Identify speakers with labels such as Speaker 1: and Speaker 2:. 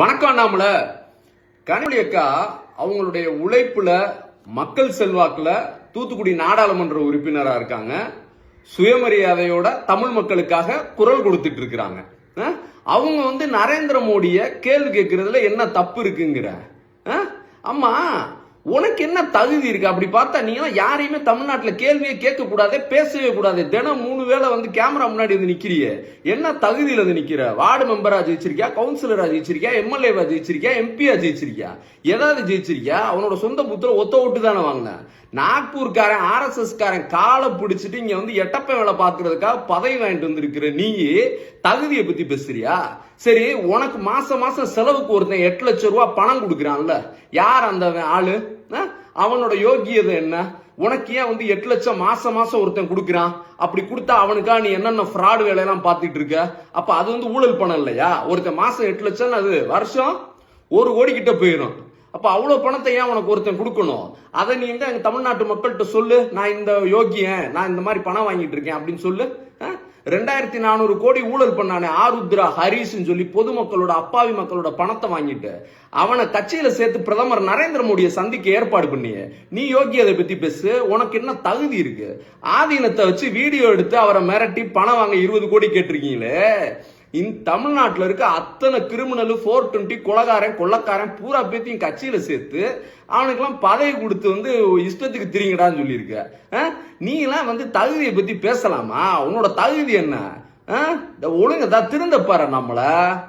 Speaker 1: வணக்கம் அண்ணாமல. கனிமொழி அக்கா அவங்களுடைய உழைப்புல மக்கள் செல்வாக்குல தூத்துக்குடி நாடாளுமன்ற உறுப்பினரா இருக்காங்க. சுயமரியாதையோட தமிழ் மக்களுக்காக குரல் கொடுத்துட்டு இருக்கிறாங்க. அவங்க வந்து நரேந்திர மோடிய கேள்வி கேட்கறதுல என்ன தப்பு இருக்குங்கிற? ஆமா உனக்கு என்ன தகுதி இருக்கு? அப்படி பார்த்தா நீ யாரையுமே தமிழ்நாட்டில் கேள்வியே கேட்க கூடாதே பேசவே கூடாது. தினம் மூணு வேளை வந்து கேமரா முன்னாடி வந்து நிக்கிறிய. என்ன தகுதியில் வந்து நிக்கிற? வார்டு மெம்பரா ஜெயிச்சிருக்கியா? கவுன்சிலரா ஜெயிச்சிருக்கியா? எம்எல்ஏவா ஜெயிச்சிருக்கியா? எம்பியா ஜெயிச்சிருக்கியா? ஏதாவது ஜெயிச்சிருக்கியா? அவனோட சொந்த புத்திர ஒத்த ஓட்டு தானே வாங்கினேன் நாக்பூர்காரன் ஆர்எஸ்எஸ் காரன் காலை பிடிச்சிட்டு இங்க வந்து எட்டப்ப வேலை பார்க்கறதுக்காக பதவி வாங்கிட்டு வந்திருக்கிற நீ தகுதியை பத்தி பேசுறியா? சரி உனக்கு மாசம் மாசம் செலவுக்கு ஒருத்தன் எட்டு லட்சம் ரூபா பணம் கொடுக்குறான்ல. யார் அந்த ஆளு? அவனோட யோகியதை என்ன? உனக்கு ஏன் வந்து எட்டு லட்சம் மாசம் மாசம் ஒருத்தன் கொடுக்குறான்? அப்படி கொடுத்தா அவனுக்கா நீ என்னென்ன ஃப்ராடு வேலையெல்லாம் பார்த்துட்டு இருக்க? அப்ப அது வந்து ஊழல் பணம் இல்லையா? ஒருத்தன் மாசம் எட்டு லட்சம் அது வருஷம் ஒரு கோடி கிட்ட போயிடும். அப்ப அவ்வளவு பணத்தை ஏன் உனக்கு ஒருத்தன் கொடுக்கணும்? அதை நீ எங்க தமிழ்நாட்டு மக்கள்கிட்ட சொல்லு. நான் இந்த யோகியன் நான் இந்த மாதிரி பணம் வாங்கிட்டு இருக்கேன் அப்படின்னு சொல்லு. ரெண்டாயிரத்தி நானூறு கோடி ஊழல் பண்ணானே ஆருத்ரா ஹரீஷ்னு சொல்லி பொதுமக்களோட அப்பாவி மக்களோட பணத்தை வாங்கிட்டு அவனை கட்சியில சேர்த்து பிரதமர் நரேந்திர மோடியை சந்திக்க ஏற்பாடு பண்ணிய. நீ யோகி அதை பத்தி பேசு. உனக்கு என்ன தகுதி இருக்கு? ஆதீனத்தை வச்சு வீடியோ எடுத்து அவரை மிரட்டி பணம் வாங்க இருபது கோடி கேட்டிருக்கீங்களே. இந்த தமிழ்நாட்டில் இருக்க அத்தனை கிரிமினல் ஃபோர் டுவெண்ட்டி கொலகாரன் கொள்ளக்காரன் பூரா பேத்தையும் கட்சியில் சேர்த்து அவனுக்கெல்லாம் பதவி கொடுத்து வந்து இஷ்டத்துக்கு திரிங்கடான்னு சொல்லியிருக்க. நீலாம் வந்து தகுதியை பற்றி பேசலாமா? உன்னோட தகுதி என்ன? இந்த ஒழுங்க தான் திருந்த பாரு நம்மளை.